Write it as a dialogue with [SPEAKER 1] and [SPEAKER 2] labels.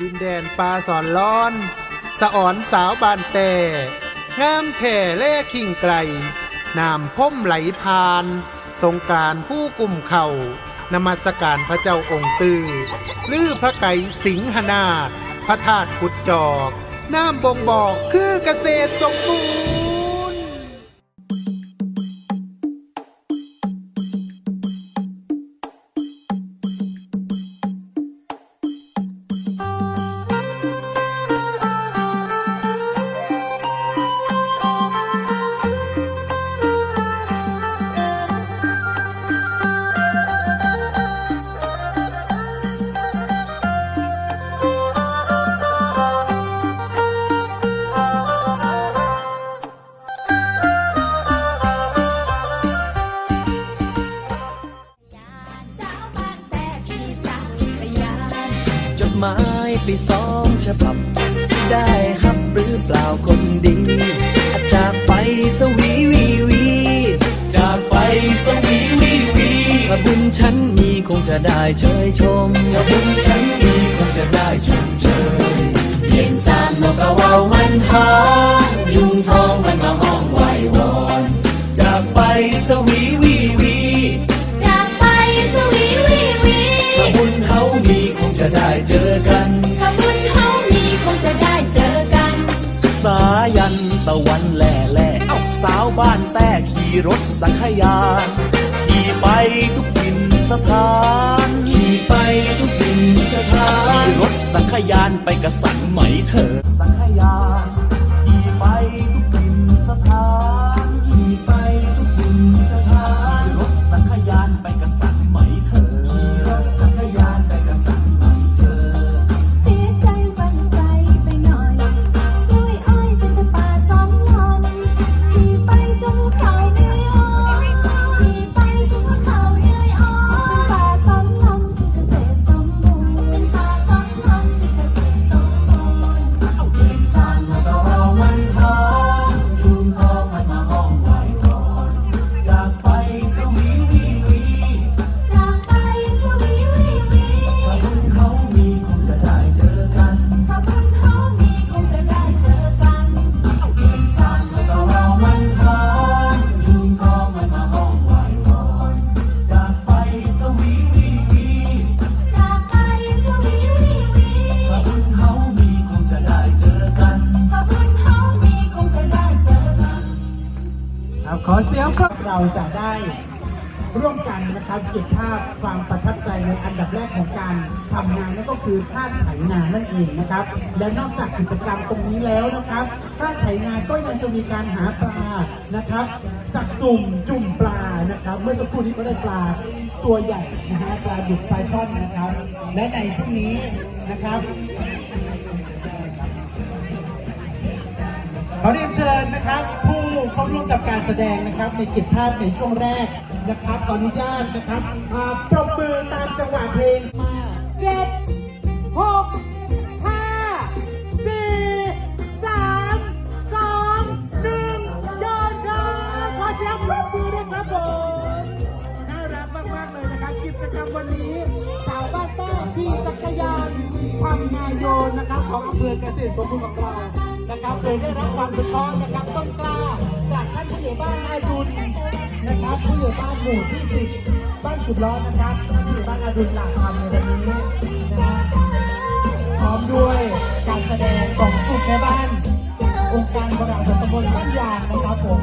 [SPEAKER 1] ดินแดนปลาสอนร้อน สะอ่อนสาวบานแต่งามแท่เล่ขิงไกลนามพ่มไหลพาน สงการผู้กลุ่มเข่านมัสการพระเจ้าองค์ตือลือพระไก่สิงหนา พระธาตุขุดจอก น้ำบ่งบอกคือเกษตรสมบูรณ์
[SPEAKER 2] หมายไปสองฉบับ ได้ฮับหรือเปล่าคนดีอาจากไปสวีวีวีจากไปสวีวีวีถ้าบุญฉันมีคงจะได้เชยชมถ้าบุญฉันมีคงจะได้ชมเชยเพียงสามนกกระว่ามันหา บ้านแต่ขี่รถสังขยานขี่ไปทุกถิ่นสถานขี่ไปทุกถิ่นสถานขี่รถสังขยานไปกระสันไหมเธอสังขยาน
[SPEAKER 3] ครับ
[SPEAKER 2] ขอ
[SPEAKER 3] เสี
[SPEAKER 2] ยงค
[SPEAKER 4] รับเราจะได้ร่วมกันนะครับเก็บภาพความประทับใจในอันดับแรกของการทำงานนั่นก็คือท่าไถนานั่นเองนะครับ และนอกจากกิจกรรมตรงนี้แล้วนะครับท่าไถนาก็ยังจะมีการหาปลานะครับสักจุ่มจุ่มปลานะครับ เมื่อสักครู่นี้ก็ได้ปลาตัวใหญ่นะฮะปลาดุกปลาช่อนนะครับ และในช่วงนี้นะครับ ขอเรียนเชิญนะครับ ผู้เข้าร่วมกับการแสดงนะครับ ในกิจภาพในช่วงแรกนะครับขออนุญาตนะครับอ่าปรบมือตามจังหวะเพลงมาเจ็ดหกห้าสี่สามสองหนึ่งโยนครับขอเสียงปรบมือด้วยครับผมน่ารักมากๆเลยนะครับกิจกรรมวันนี้สาวบ้านแต้ขี่จักรยานทำนายโยนนะครับ ของอำเภอเกษตรสมบูรณ์ของเรา นะครับโดยได้รับความสุขนท้องนะครับต้นกล้าจากท่านผู้ใหญ่บ้านอาดุลนะครับผู้ใหญ่บ้านหมู่ที่สิบบ้านสุดร้อนนะครับท่านผู้ใหญ่บ้านอาดุลหลักทำในวันนี้นะฮะพร้อมด้วยการแสดงของกลุ่มแม่บ้านองค์การบริหารส่วนตำบลบ้านยางนะครับผม